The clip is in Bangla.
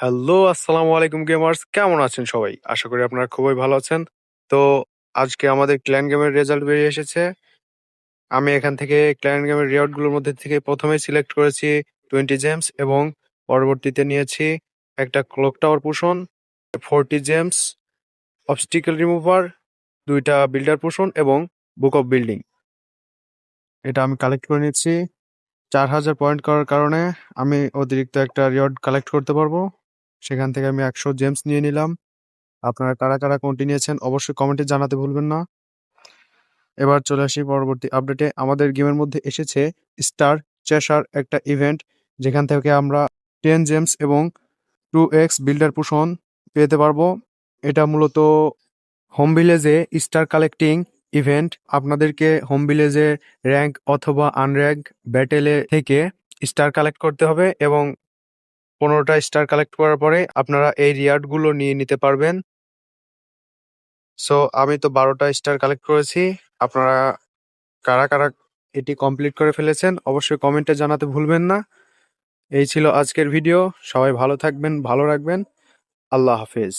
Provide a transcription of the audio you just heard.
হ্যালো, আসসালামু আলাইকুম গেমার্স কেমন আছেন সবাই? আশা করি আপনারা খুবই ভালো আছেন। তো আজকে আমাদের ক্ল্যান গেমের রেজাল্ট বেরিয়ে এসেছে। আমি এখান থেকে ক্ল্যান গেমের রিওয়ার্ডগুলোর মধ্যে থেকে প্রথমে সিলেক্ট করেছি টোয়েন্টি জেমস এবং পরবর্তীতে নিয়েছি একটা clock tower potion forty gems obstacle remover দুইটা বিল্ডার পোষণ এবং বুক অফ বিল্ডিং এটা আমি কালেক্ট করে নিচ্ছি চার হাজার পয়েন্ট করার কারণে আমি অতিরিক্ত একটা রিওয়ার্ড কালেক্ট করতে পারব। সেখান থেকে আমি একশো জেমস নিয়ে নিলাম। আপনারা কারা কারা কোনটি নিয়েছেন অবশ্যই কমেন্টে জানাতে ভুলবেন না। এবার চলে আসি পরবর্তী আপডেটে আমাদের গেমের মধ্যে এসেছে স্টার চেসার একটা ইভেন্ট যেখান থেকে আমরা টেন জেমস এবং টু এক্স বিল্ডার পোষণ পেতে পারব। এটা মূলত হোম ভিলেজে স্টার কালেক্টিং ইভেন্ট আপনাদেরকে হোম ভিলেজে র্যাঙ্ক অথবা আনর্যাঙ্ক ব্যাটেলে থেকে স্টার কালেক্ট করতে হবে এবং পনেরোটা স্টার কালেক্ট করার পরে আপনারা এই রিয়ার্ডগুলো নিয়ে নিতে পারবেন। সো আমি তো বারোটা স্টার কালেক্ট করেছি। আপনারা কারা কারা এটি কমপ্লিট করে ফেলেছেন অবশ্যই কমেন্টে জানাতে ভুলবেন না। এই ছিল আজকের ভিডিও সবাই ভালো থাকবেন, ভালো রাখবেন। আল্লাহ হাফেজ।